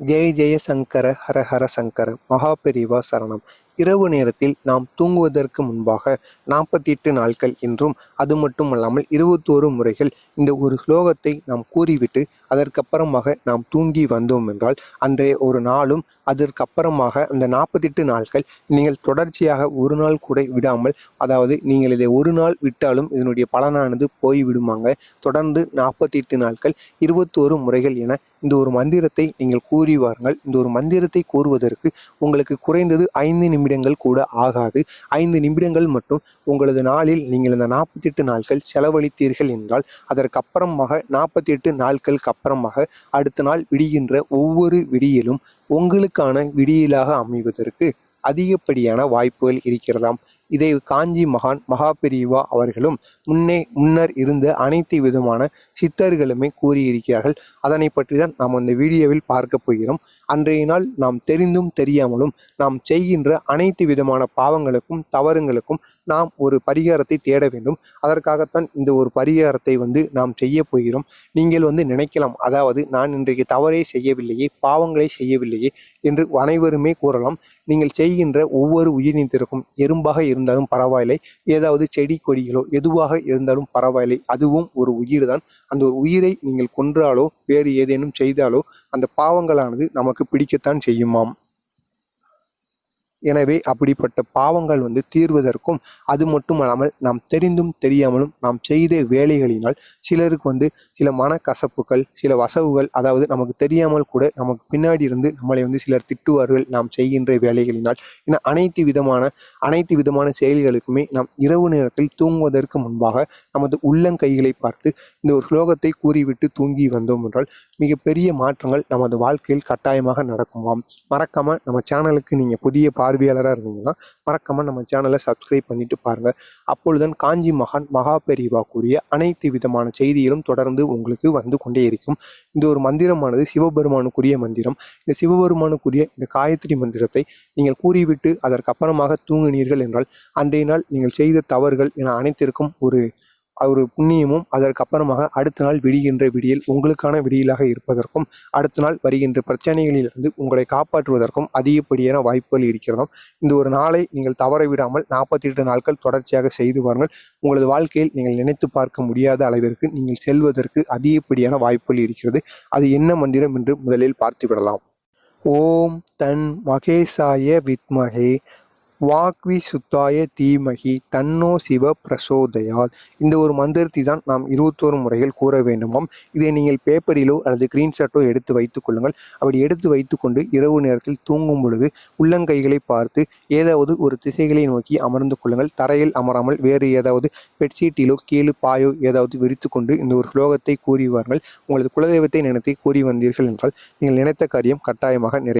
ஜெய ஜெய சங்கர ஹர ஹர சங்கர மகாபெரிவா சரணம். இரவு நேரத்தில் நாம் தூங்குவதற்கு முன்பாக நாற்பத்தி எட்டு நாட்கள் என்றும் அது மட்டுமல்லாமல் இருபத்தோரு முறைகள் இந்த ஒரு ஸ்லோகத்தை நாம் கூறிவிட்டு அதற்கப்புறமாக நாம் தூங்கி வந்தோம் என்றால் அன்றைய ஒரு நாளும் அதற்கப்புறமாக அந்த நாற்பத்தெட்டு நாட்கள் நீங்கள் தொடர்ச்சியாக ஒரு நாள் கூட விடாமல் அதாவது நீங்கள் இதை ஒரு நாள் விட்டாலும் இதனுடைய பலனானது போய்விடுமாங்க. தொடர்ந்து நாற்பத்தி எட்டு நாட்கள் இருபத்தோரு முறைகள் என இந்த ஒரு மந்திரத்தை நீங்கள் கூறி வாருங்கள். இந்த ஒரு மந்திரத்தை கூறுவதற்கு உங்களுக்கு குறைந்தது ஐந்து நிமிடங்கள் கூட ஆகாது. ஐந்து நிமிடங்கள் மட்டும் உங்களது நாளில் நீங்கள் இந்த நாற்பத்தி எட்டு நாட்கள் செலவழித்தீர்கள் என்றால் அதற்கப்புறமாக நாற்பத்தி எட்டு நாட்களுக்கு அப்புறமாக அடுத்த நாள் விடிகின்ற ஒவ்வொரு விடியலும் உங்களுக்கான விடியலாக அமைவதற்கு அதிகப்படியான வாய்ப்புகள் இருக்கிறதாம். இதை காஞ்சி மகான் மகாபிரிவா அவர்களும் முன்னே முன்னர் இருந்த அனைத்து விதமான சித்தர்களுமே கூறியிருக்கிறார்கள். அதனை பற்றி தான் நாம் அந்த வீடியோவில் பார்க்க போகிறோம். அன்றைய நாள் நாம் தெரிந்தும் தெரியாமலும் நாம் செய்கின்ற அனைத்து விதமான பாவங்களுக்கும் தவறுங்களுக்கும் நாம் ஒரு பரிகாரத்தை தேட வேண்டும். அதற்காகத்தான் இந்த ஒரு பரிகாரத்தை வந்து நாம் செய்ய போகிறோம். நீங்கள் வந்து நினைக்கலாம் அதாவது நான் இன்றைக்கு தவறே செய்யவில்லையே பாவங்களை செய்யவில்லையே என்று அனைவருமே கூறலாம். நீங்கள் செய்கின்ற ஒவ்வொரு உயிரினத்திற்கும் எறும்பாக இருந்தாலும் பரவாயில்லை. ஏதாவது செடி கொடிகளோ எதுவாக இருந்தாலும் பரவாயில்லை. அதுவும் ஒரு உயிர் தான் அந்த ஒரு உயிரை நீங்கள் கொன்றாலோ வேறு ஏதேனும் செய்தாலோ அந்த பாவங்களானது நமக்கு பிடிக்கத்தான் செய்யுமாம். எனவே அப்படிப்பட்ட பாவங்கள் வந்து தீர்வதற்கும் அது மட்டுமல்லாமல் நாம் தெரிந்தும் தெரியாமலும் நாம் செய்த வேலைகளினால் சிலருக்கு வந்து சில மனக்கசப்புகள் சில வசவுகள் அதாவது நமக்கு தெரியாமல் கூட நமக்கு பின்னாடி இருந்து நம்மளை வந்து சிலர் திட்டுவார்கள் நாம் செய்கின்ற வேலைகளினால். என அனைத்து விதமான அனைத்து விதமான செயல்களுக்குமே நாம் இரவு நேரத்தில் தூங்குவதற்கு முன்பாக நமது உள்ளங்கைகளை பார்த்து இந்த ஒரு ஸ்லோகத்தை கூறிவிட்டு தூங்கி வந்தோம் என்றால் மிகப்பெரிய மாற்றங்கள் நமது வாழ்க்கையில் கட்டாயமாக நடக்குமாம். மறக்காமல் நம்ம சேனலுக்கு நீங்கள் புதிய பார்வையாளராக இருந்தீங்கன்னா மறக்காமல் நம்ம சேனலை சப்ஸ்கிரைப் பண்ணிட்டு பாருங்கள் அப்பொழுதுதான் காஞ்சி மகான் மகாபெரிவா கூறிய அனைத்து விதமான செய்திகளும் தொடர்ந்து உங்களுக்கு வந்து கொண்டே இருக்கும். இந்த ஒரு மந்திரமானது சிவபெருமானுக்குரிய மந்திரம். இந்த சிவபெருமானுக்குரிய இந்த காயத்ரி மந்திரத்தை நீங்கள் கூறிவிட்டு அதற்கப்புறமாக தூங்கினீர்கள் என்றால் அன்றைய நாள் நீங்கள் செய்த தவறுகள் என அனைத்திற்கும் ஒரு ஒரு புண்ணியமும் அதற்கப்புறமாக அடுத்த நாள் விடுகின்ற விடியல் உங்களுக்கான விடியலாக இருப்பதற்கும் அடுத்த நாள் வருகின்ற பிரச்சனைகளிலிருந்து உங்களை காப்பாற்றுவதற்கும் அதிகப்படியான வாய்ப்புகள் இருக்கிறதும். இந்த ஒரு நாளை நீங்கள் தவற விடாமல் நாற்பத்தி எட்டு நாட்கள் தொடர்ச்சியாக செய்து வாருங்கள் உங்களது வாழ்க்கையில் நீங்கள் நினைத்து பார்க்க முடியாத அளவிற்கு நீங்கள் செல்வதற்கு அதிகப்படியான வாய்ப்புகள் இருக்கிறது. அது என்ன மந்திரம் என்று முதலில் பார்த்து விடலாம் ஓம் தன் மகேசாய வித்மகே. வாக்வி சுத்தாய தீமகி தன்னோ சிவ பிரசோதயால் இந்த ஒரு மந்திரத்தை தான் நாம் இருபத்தோரு முறைகள் கூற வேண்டுமாம். இதை நீங்கள் பேப்பரிலோ அல்லது ஸ்க்ரீன்ஷாட்டோ எடுத்து வைத்துக் கொள்ளுங்கள். அப்படி எடுத்து வைத்துக்கொண்டு இரவு நேரத்தில் தூங்கும் பொழுது உள்ளங்கைகளை பார்த்து ஏதாவது ஒரு திசைகளை நோக்கி அமர்ந்து கொள்ளுங்கள். தரையில் அமராமல் வேறு ஏதாவது பெட்ஷீட்டிலோ கீழே பாயோ ஏதாவது விரித்து கொண்டு இந்த ஒரு ஸ்லோகத்தை கூறி வாருங்கள் உங்களது குலதெய்வத்தை நினைத்து கூறி வந்தீர்கள் என்றால் நீங்கள் நினைத்த காரியம் கட்டாயமாக நிறை